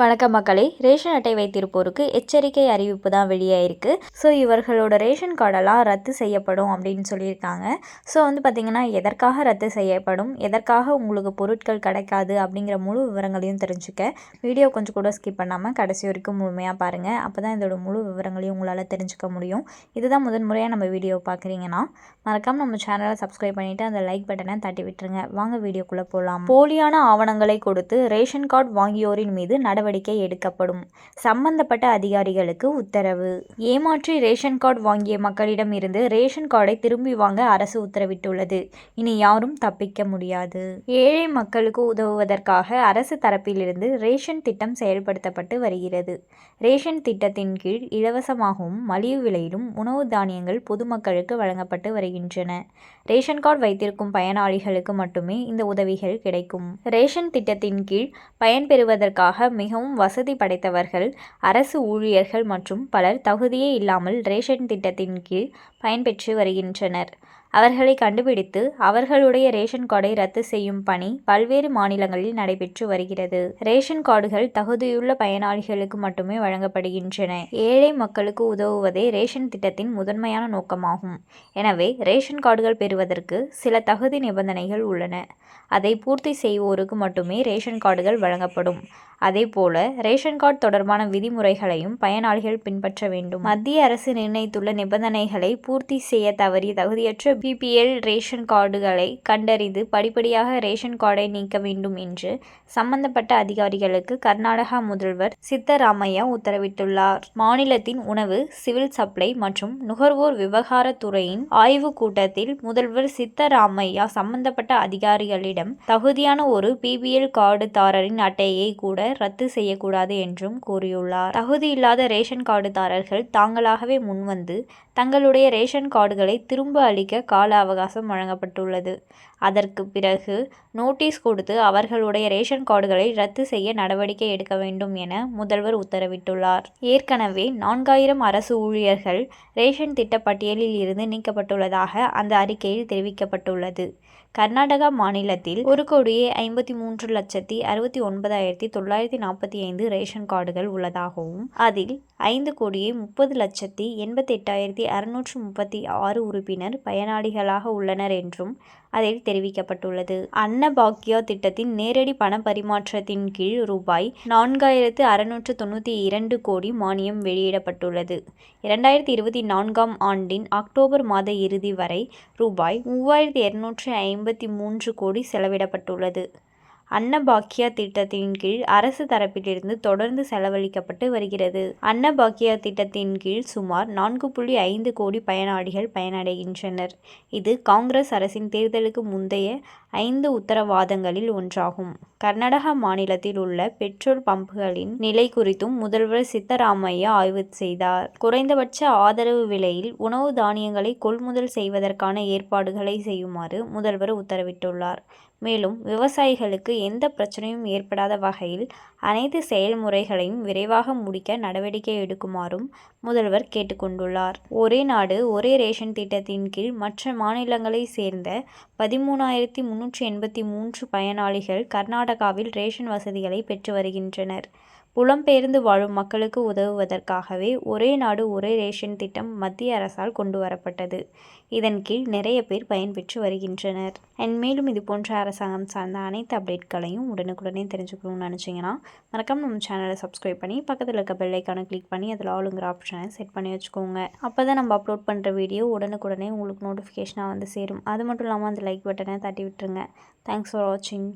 வணக்கம் மக்களே ரேஷன் அட்டை வைத்திருப்போருக்கு எச்சரிக்கை அறிவிப்பு தான் வெளியாயிருக்கு. ஸோ இவர்களோட ரேஷன் கார்டெல்லாம் ரத்து செய்யப்படும் அப்படின்னு சொல்லியிருக்காங்க. ஸோ வந்து பார்த்திங்கன்னா எதற்காக ரத்து செய்யப்படும் எதற்காக உங்களுக்கு பொருட்கள் கிடைக்காது அப்படிங்கிற முழு விவரங்களையும் தெரிஞ்சுக்க வீடியோ கொஞ்சம் கூட ஸ்கிப் பண்ணாமல் கடைசி வரைக்கும் முழுமையாக பாருங்கள் அப்போ தான் இதோட முழு விவரங்களையும் உங்களால் தெரிஞ்சுக்க முடியும். இதுதான் முதன் முறையாக நம்ம வீடியோ பார்க்குறீங்கன்னா மறக்காமல் நம்ம சேனலை சப்ஸ்கிரைப் பண்ணிவிட்டு அந்த லைக் பட்டனை தட்டி விட்டுருங்க. வாங்க வீடியோக்குள்ளே போகலாம் போலியான ஆவணங்களை கொடுத்து ரேஷன் கார்டு வாங்கியோரின் மீது நடவடிக்கை நடவடிக்கை எடுக்கப்படும். சம்பந்தப்பட்ட அதிகாரிகளுக்கு உத்தரவு. ஏமாற்றி ரேஷன் கார்டு வாங்கிய மக்களிடம் இருந்து ரேஷன் கார்டை திரும்பி வாங்க அரசு உத்தரவிட்டுள்ளது. இனி யாரும் தப்பிக்க முடியாது. ஏழை மக்களுக்கு உதவுவதற்காக அரசு தரப்பிலிருந்து ரேஷன் திட்டம் செயல்படுத்தப்பட்டு வருகிறது. ரேஷன் திட்டத்தின் கீழ் இலவசமாகவும் மலிவு விலையிலும் உணவு தானியங்கள் பொதுமக்களுக்கு வழங்கப்பட்டு வருகின்றன. ரேஷன் கார்டு வைத்திருக்கும் பயனாளிகளுக்கு மட்டுமே இந்த உதவிகள் கிடைக்கும். ரேஷன் திட்டத்தின் கீழ் பயன்பெறுவதற்காக மிக மிகவும் வசதி படைத்தவர்கள் அரசு ஊழியர்கள் மற்றும் பலர் தகுதியே இல்லாமல் ரேஷன் திட்டத்தின் கீழ் பயன்பெற்று வருகின்றனர். அவர்களை கண்டுபிடித்து அவர்களுடைய ரேஷன் கார்டை ரத்து செய்யும் பணி பல்வேறு மாநிலங்களில் நடைபெற்று வருகிறது. ரேஷன் கார்டுகள் தகுதியுள்ள பயனாளிகளுக்கு மட்டுமே வழங்கப்படுகின்றன. ஏழை மக்களுக்கு உதவுவதே ரேஷன் திட்டத்தின் முதன்மையான நோக்கமாகும். எனவே ரேஷன் கார்டுகள் பெறுவதற்கு சில தகுதி நிபந்தனைகள் உள்ளன. அதை பூர்த்தி செய்வோருக்கு மட்டுமே ரேஷன் கார்டுகள் வழங்கப்படும். அதேபோல ரேஷன் கார்டு தொடர்பான விதிமுறைகளையும் பயனாளிகள் பின்பற்ற வேண்டும். மத்திய அரசு நிர்ணயித்துள்ள நிபந்தனைகளை பூர்த்தி செய்ய தவறிய தகுதியற்ற பிபிஎல் ரேஷன் கார்டுகளை கண்டறிந்து படிப்படியாக ரேஷன் கார்டை நீக்க வேண்டும் என்று சம்பந்தப்பட்ட அதிகாரிகளுக்கு கர்நாடகா முதல்வர் சித்தராமையா உத்தரவிட்டுள்ளார். மாநிலத்தின் உணவு சிவில் சப்ளை மற்றும் நுகர்வோர் விவகாரத்துறையின் ஆய்வு கூட்டத்தில் முதல்வர் சித்தராமையா சம்பந்தப்பட்ட அதிகாரிகளிடம் தகுதியான ஒரு பிபிஎல் கார்டுதாரரின் அட்டையை கூட ரத்து செய்யக்கூடாது என்றும் கூறியுள்ளார். தகுதியில்லாத ரேஷன் கார்டுதாரர்கள் தாங்களாகவே முன்வந்து தங்களுடைய ரேஷன் கார்டுகளை திரும்ப அளிக்க கால அவகாசம் வழங்கப்பட்டுள்ளது. அதற்கு பிறகு நோட்டீஸ் கொடுத்து அவர்களுடைய ரேஷன் கார்டுகளை ரத்து செய்ய நடவடிக்கை எடுக்க வேண்டும் என முதல்வர் உத்தரவிட்டுள்ளார். ஏற்கனவே நான்காயிரம் அரசு ஊழியர்கள் ரேஷன் திட்ட பட்டியலில் இருந்து நீக்கப்பட்டுள்ளதாக அந்த அறிக்கையில் தெரிவிக்கப்பட்டுள்ளது. கர்நாடகா மாநிலத்தில் ஒரு கோடியே ஐம்பத்தி மூன்று லட்சத்தி அறுபத்தி ஒன்பதாயிரத்தி தொள்ளாயிரத்தி நாற்பத்தி ஐந்து ரேஷன் கார்டுகள் உள்ளதாகவும் அதில் ஐந்து கோடியே முப்பது லட்சத்தி எண்பத்தி எட்டாயிரத்தி அறுநூற்று முப்பத்தி ஆறு உறுப்பினர் பயனாளிகளாக உள்ளனர் என்றும் அதில் தெரிவிக்கப்பட்டுள்ளது. அன்னபாக்யா திட்டத்தின் நேரடி பண பரிமாற்றத்தின் கீழ் ரூபாய் நான்காயிரத்து அறுநூற்று தொண்ணூற்றி இரண்டு கோடி மானியம் வெளியிடப்பட்டுள்ளது. இரண்டாயிரத்தி இருபத்தி நான்காம் ஆண்டின் அக்டோபர் மாத இறுதி வரை ரூபாய் மூவாயிரத்தி இருநூற்றி ஐம்பத்தி மூன்று கோடி செலவிடப்பட்டுள்ளது. அன்னபாக்கியா திட்டத்தின் கீழ் அரசு தரப்பிலிருந்து தொடர்ந்து செலவழிக்கப்பட்டு வருகிறது. அன்னபாக்கியா திட்டத்தின் கீழ் சுமார் நான்கு புள்ளி ஐந்து கோடி பயனாளிகள் பயனடைகின்றனர். இது காங்கிரஸ் அரசின் தேர்தலுக்கு முந்தைய ஐந்து உத்தரவாதங்களில் ஒன்றாகும். கர்நாடகா மாநிலத்தில் உள்ள பெட்ரோல் பம்புகளின் நிலை குறித்தும் முதல்வர் சித்தராமையா ஆய்வு செய்தார். குறைந்தபட்ச ஆதரவு விலையில் உணவு தானியங்களை கொள்முதல் செய்வதற்கான ஏற்பாடுகளை செய்யுமாறு முதல்வர் உத்தரவிட்டுள்ளார். மேலும் விவசாயிகளுக்கு எந்த பிரச்சனையும் ஏற்படாத வகையில் அனைத்து செயல்முறைகளையும் விரைவாக முடிக்க நடவடிக்கை எடுக்குமாறும் முதல்வர் கேட்டுக்கொண்டுள்ளார். ஒரே நாடு ஒரே ரேஷன் திட்டத்தின் கீழ் மற்ற மாநிலங்களை சேர்ந்த பதிமூணாயிரத்தி முன்னூற்றி எண்பத்தி மூன்று பயனாளிகள் கர்நாடக கர்நாடகாவில் ரேஷன் வசதிகளை பெற்று வருகின்றனர். புலம்பெயர்ந்து வாழும் மக்களுக்கு உதவுவதற்காகவே ஒரே நாடு ஒரே ரேஷன் திட்டம் மத்திய அரசால் கொண்டு வரப்பட்டது. இதன் கீழ் நிறைய பேர் பயன்பெற்று வருகின்றனர். அண்ட் மேலும் இது போன்ற அரசாங்கம் சார்ந்த அனைத்து அப்டேட்களையும் உடனுக்குடனே தெரிஞ்சுக்கணும்னு நினச்சிங்கன்னா மறக்காம நம்ம சேனலை சப்ஸ்கிரைப் பண்ணி பக்கத்தில் இருக்க பெல்லைக்கான கிளிக் பண்ணி அதில் ஆளுங்கிற ஆப்ஷனை செட் பண்ணி வச்சுக்கோங்க. அப்போ தான் நம்ம அப்லோட் பண்ணுற வீடியோ உடனுக்குடனே உங்களுக்கு நோட்டிஃபிகேஷனாக வந்து சேரும். அது மட்டும் இல்லாமல் அந்த லைக் பட்டனை தட்டி விட்டுருங்க. தேங்க்ஸ் ஃபார் வாட்சிங்